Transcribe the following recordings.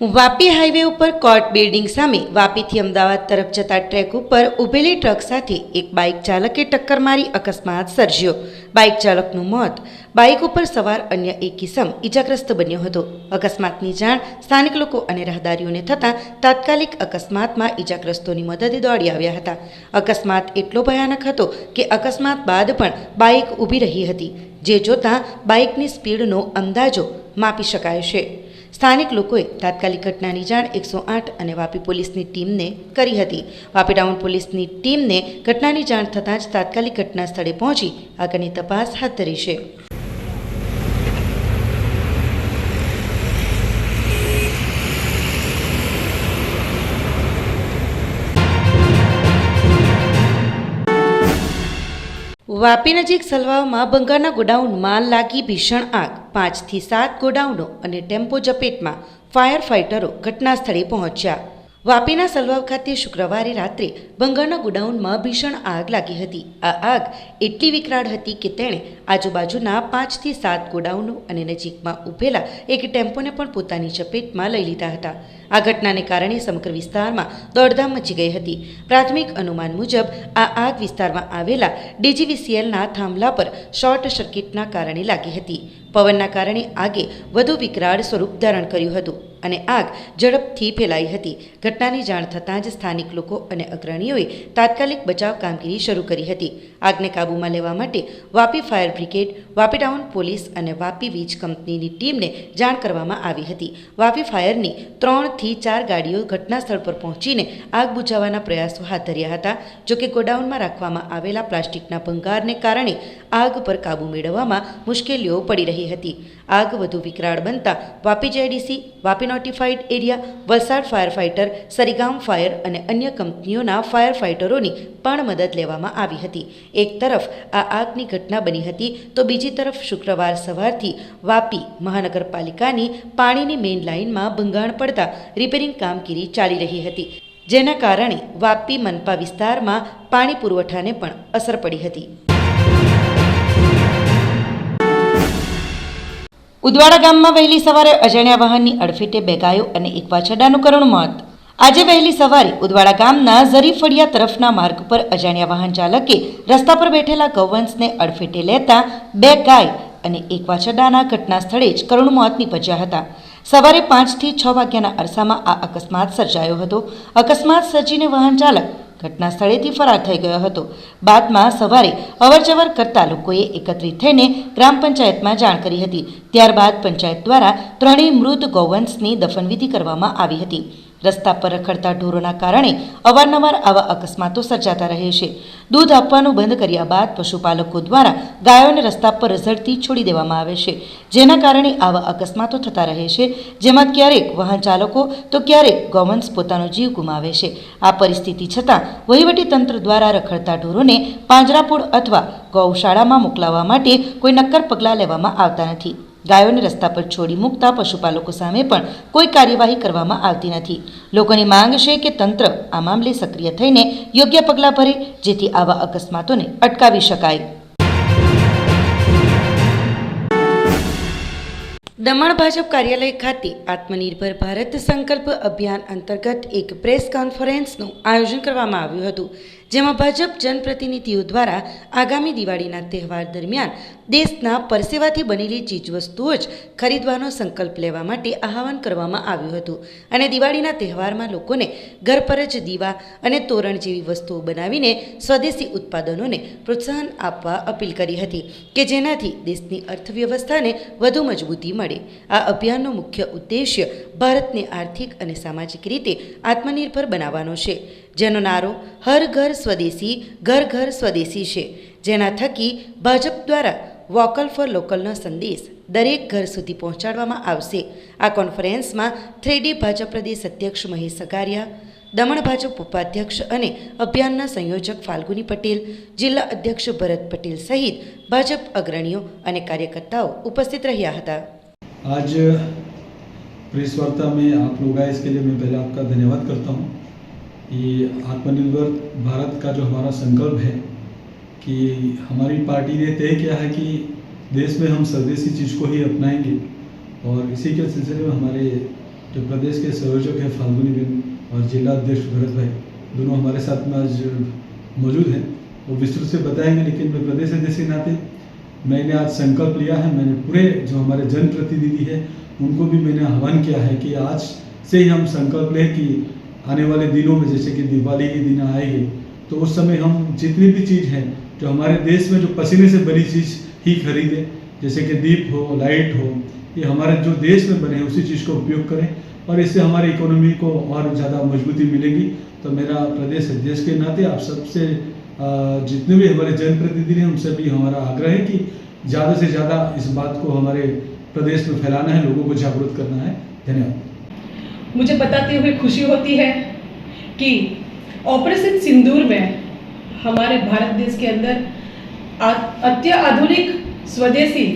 Vapi highway ઉપર court building સામે વાપીથી અમદાવાદ તરફ જતા ટ્રેક ઉપર ઊભેલી ટ્રક સાથે એક બાઇક ચાલકે ટક્કર મારી અકસ્માત સર્જ્યો. બાઇક ચાલકનું મોત. બાઇક ઉપર સવાર અન્ય એક કિસમ ઈજાગ્રસ્ત બન્યો હતો. અકસ્માતની જાણ સ્થાનિક લોકો અને રાહદારીઓને થતાં તાત્કાલિક અકસ્માતમાં ઈજાગ્રસ્તોની મદદે દોડી આવ્યા હતા. અકસ્માત એટલો ભયાનક હતો કે અકસ્માત બાદ પણ બાઇક ઊભી રહી હતી. જે જોતાં બાઇકની સ્પીડનો અંદાજો માપી શકાય છે. સ્થાનિક લોકોએ તાત્કાલિક ઘટનાની જાણ એકસો આઠ અને વાપી પોલીસની ટીમને કરી હતી. વાપી ટાઉન પોલીસની ટીમને ઘટનાની જાણ થતાં જ તાત્કાલિક ઘટના સ્થળે પહોંચી આગળની તપાસ હાથ ધરી છે. વાપી નજીક સલવાવમાં બંગાળના ગોડાઉનમાં લાગી ભીષણ આગ. પાંચથી સાત ગોડાઉનો અને ટેમ્પો ઝપેટમાં ફાયર ફાઇટરો ઘટના સ્થળે પહોંચ્યા. વાપીના સલવાવ ખાતે શુક્રવારે રાત્રે બંગાળના ગોડાઉનમાં ભીષણ આગ લાગી હતી. આ આગ એટલી વિકરાળ હતી કે તેણે આજુબાજુના પાંચથી સાત ગોડાઉનો અને નજીકમાં ઊભેલા એક ટેમ્પોને પણ પોતાની ચપેટમાં લઈ લીધા હતા. આ ઘટનાને કારણે સમગ્ર વિસ્તારમાં દોડધામ મચી ગઈ હતી. પ્રાથમિક અનુમાન મુજબ આ આગ વિસ્તારમાં આવેલા ડીજીવીસીએલના થાંભલા પર શોર્ટ સર્કિટના કારણે લાગી હતી. પવનના કારણે આગે વધુ વિકરાળ સ્વરૂપ ધારણ કર્યું હતું અને આગ ઝડપથી ફેલાઈ હતી. ઘટનાની જાણ થતાં જ સ્થાનિક લોકો અને અગ્રણીઓએ તાત્કાલિક બચાવ કામગીરી શરૂ કરી હતી. આગને કાબૂમાં લેવા માટે Vapi fire brigade, Vapi town police અને વાપી વીજ કંપનીની ટીમને જાણ કરવામાં આવી હતી. વાપી ફાયરની ત્રણથી ચાર ગાડીઓ ઘટના સ્થળ પર પહોંચીને આગ બુઝાવવાના પ્રયાસો હાથ ધર્યા હતા. જોકે ગોડાઉનમાં રાખવામાં આવેલા પ્લાસ્ટિકના ભંગારને કારણે આગ પર કાબૂ મેળવવામાં મુશ્કેલીઓ પડી રહી હતી. આગ વધુ વિકરાળ બનતા Vapi JDC, Vapi notified area, Valsad fire fighter Sarigam fire અને અન્ય કંપનીઓના ફાયર ફાઇટરોની પણ મદદ લેવામાં આવી હતી. એક તરફ આ આગની ઘટના બની હતી, તો બીજી તરફ શુક્રવાર સવારથી વાપી મહાનગરપાલિકાની પાણીની મેઇન લાઇનમાં ભંગાણ પડતા રિપેરિંગ કામગીરી ચાલી રહી હતી. જેના કારણે વાપી મનપા વિસ્તારમાં પાણી પુરવઠાને પણ અસર પડી હતી. ઉદવાડા ગામમાં વહેલી સવારે અજાણ્યા વાહનની અડફેટે બે ગાયો અને એક વાછરડાનું કરુણ મોત. આજે વહેલી સવારે ઉદવાડા ગામના ઝરીફળિયા તરફના માર્ગ પર અજાણ્યા વાહન ચાલકે રસ્તા પર બેઠેલા ગૌવંશને અડફેટે લેતા બે ગાય અને એક વાછરડાના ઘટના સ્થળે જ કરુણ મોત નીપજ્યા હતા. સવારે પાંચથી છ વાગ્યાના અરસામાં આ અકસ્માત સર્જાયો હતો. અકસ્માત સર્જીને વાહન ચાલક ઘટના સ્થળેથી ફરાર થઈ ગયો હતો. બાદમાં સવારે અવરજવર કરતા લોકોએ એકત્રિત થઈને ગ્રામ પંચાયતમાં જાણ કરી હતી. ત્યારબાદ પંચાયત દ્વારા ત્રણેય મૃત ગૌવંશની દફનવિધિ કરવામાં આવી હતી. રસ્તા પર રખડતા ઢોરોના કારણે અવારનવાર આવા અકસ્માતો સર્જાતા રહે છે. દૂધ આપવાનું બંધ કર્યા બાદ પશુપાલકો દ્વારા ગાયોને રસ્તા પર રઝળતી છોડી દેવામાં આવે છે. જેના કારણે આવા અકસ્માતો થતા રહે છે. જેમાં ક્યારેક વાહન ચાલકો, તો ક્યારેક ગૌવંશ પોતાનો જીવ ગુમાવે છે. આ પરિસ્થિતિ છતાં વહીવટી તંત્ર દ્વારા રખડતા ઢોરોને પાંજરાપોળ અથવા ગૌશાળામાં મોકલાવવા માટે કોઈ નક્કર પગલાં લેવામાં આવતા નથી. ગાયોને રસ્તા પર છોડી મૂકતા પશુપાલકો સામે પણ કોઈ કાર્યવાહી કરવામાં આવતી નથી. લોકોની માંગ છે કે તંત્ર આ મામલે સક્રિય થઈને યોગ્ય પગલાં ભરે, જેથી આવા અકસ્માતોને અટકાવી શકાય. દમણ ભાજપ કાર્યાલય ખાતે આત્મનિર્ભર ભારત સંકલ્પ અભિયાન અંતર્ગત એક પ્રેસ કોન્ફરન્સનું આયોજન કરવામાં આવ્યું હતું. જેમાં ભાજપ જનપ્રતિનિધિઓ દ્વારા આગામી દિવાળીના તહેવાર દરમિયાન દેશના પરસેવાથી બનેલી ચીજવસ્તુઓ જ ખરીદવાનો સંકલ્પ લેવા માટે આહવાન કરવામાં આવ્યું હતું. અને દિવાળીના તહેવારમાં લોકોને ઘર પર જ દીવા અને તોરણ જેવી વસ્તુઓ બનાવીને સ્વદેશી ઉત્પાદનોને પ્રોત્સાહન આપવા અપીલ કરી હતી કે જેનાથી દેશની અર્થવ્યવસ્થાને વધુ મજબૂતી મળે. આ અભિયાનનો મુખ્ય ઉદ્દેશ્ય ભારતને આર્થિક અને સામાજિક રીતે આત્મનિર્ભર બનાવવાનો છે. જેનો નારો હર ઘર સ્વદેશી ઘર ઘર સ્વદેશી છે જેના થકી ભાજપ દ્વારા વોકલ ફોર લોકલનો સંદેશ દરેક ઘર સુધી પહોંચાડવામાં આવશે આ કોન્ફરન્સમાં થ્રીડી ભાજપ પ્રદેશ અધ્યક્ષ મહેશ સગારિયા દમણ ભાજપ ઉપાધ્યક્ષ અને અભિયાનના સંયોજક ફાલ્ગુની પટેલ જિલ્લા અધ્યક્ષ ભરત પટેલ સહિત ભાજપ અગ્રણીઓ અને કાર્યકર્તાઓ ઉપસ્થિત રહ્યા હતા आज प्रेस वार्ता में आप लोग आए इसके लिए मैं पहले आपका धन्यवाद करता हूँ ये आत्मनिर्भर भारत का जो हमारा संकल्प है कि हमारी पार्टी ने तय किया है कि देश में हम स्वदेशी चीज़ को ही अपनाएँगे। और इसी के सिलसिले में हमारे जो प्रदेश के संयोजक हैं फाल्गुनी बेन और जिला अध्यक्ष भरत भाई, दोनों हमारे साथ में आज मौजूद हैं। वो विस्तृत से बताएँगे, लेकिन मैं प्रदेश अध्यक्ष के नाते। मैंने आज संकल्प लिया है, मैंने पूरे जो हमारे जनप्रतिनिधि हैं, उनको भी मैंने आह्वान किया है कि आज से ही हम संकल्प लें कि आने वाले दिनों में, जैसे कि दिवाली के दिन आएगी तो उस समय हम जितनी भी चीज़ है, जो हमारे देश में जो पसीने से बनी चीज़ ही खरीदें, जैसे कि दीप हो, लाइट हो, ये हमारे जो देश में बने उसी चीज़ का उपयोग करें और इससे हमारी इकोनॉमी को और ज़्यादा मजबूती मिलेगी। तो मेरा प्रदेश अध्यक्ष के नाते आप सबसे जितने भी हमारे जनप्रतिनिधि हैं, उनसे भी हमारा आग्रह है कि ज़्यादा से ज़्यादा इस बात को हमारे प्रदेश में फैलाना है, लोगों को जागरूक करना है। धन्यवाद। मुझे बताते हुए खुशी होती है कि ऑपरेशन सिंदूर में हमारे भारत देश के अंदर अत्याधुनिक स्वदेशी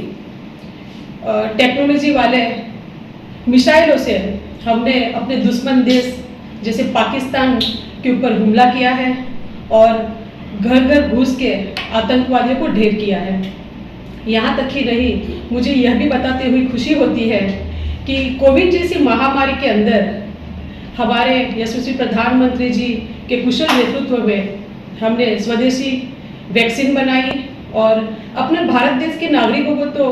टेक्नोलॉजी वाले मिसाइलों से हमने अपने दुश्मन देश, जैसे पाकिस्तान के ऊपर हमला किया है और घर घर घुस के आतंकवादियों को ढेर किया है। यहाँ तक ही नहीं, मुझे यह भी बताते हुए खुशी होती है कि कोविड जैसी महामारी के अंदर हमारे यशस्वी प्रधानमंत्री जी के कुशल नेतृत्व में हमने स्वदेशी वैक्सीन बनाई और अपने भारत देश के नागरिकों को तो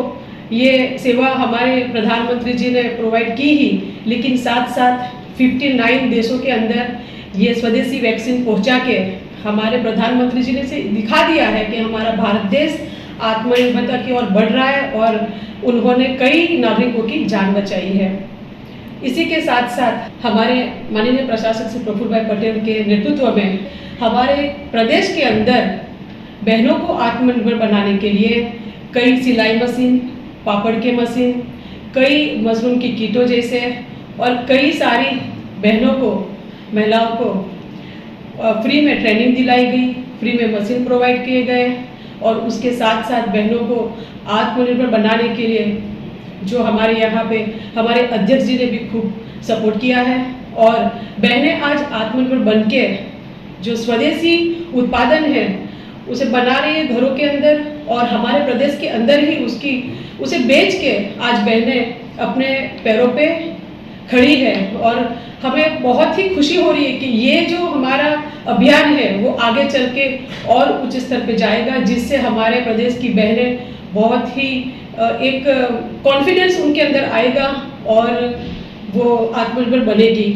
ये सेवा हमारे प्रधानमंत्री जी ने प्रोवाइड की ही, लेकिन साथ साथ 59 देशों के अंदर ये स्वदेशी वैक्सीन पहुँचा के हमारे प्रधानमंत्री जी ने से दिखा दिया है कि हमारा भारत देश आत्मनिर्भरता की ओर बढ़ रहा है और उन्होंने कई नागरिकों की जान बचाई है। इसी के साथ साथ हमारे माननीय प्रशासक श्री प्रफुल भाई पटेल के नेतृत्व में हमारे प्रदेश के अंदर बहनों को आत्मनिर्भर बनाने के लिए कई सिलाई मशीन, पापड़ के मशीन, कई मशरूम की कीटों जैसे और कई सारी बहनों को, महिलाओं को फ्री में ट्रेनिंग दिलाई गई फ्री में मशीन प्रोवाइड किए गए और उसके साथ साथ बहनों को आत्मनिर्भर बनाने के लिए जो हमारे यहाँ पे हमारे अध्यक्ष जी ने भी खूब सपोर्ट किया है। और बहनें आज आत्मनिर्भर बन के जो स्वदेशी उत्पादन है, उसे बना रही है घरों के अंदर और हमारे प्रदेश के अंदर ही उसकी, उसे बेच के आज बहनें अपने पैरों पे खड़ी है। और हमें बहुत ही खुशी हो रही है कि ये जो हमारा अभियान है, वो आगे चल के और उच्च स्तर पे जाएगा, जिससे हमारे प्रदेश की बहनें बहुत ही अ, एक कॉन्फिडेंस उनके अंदर आएगा और वो आत्मनिर्भर बनेगी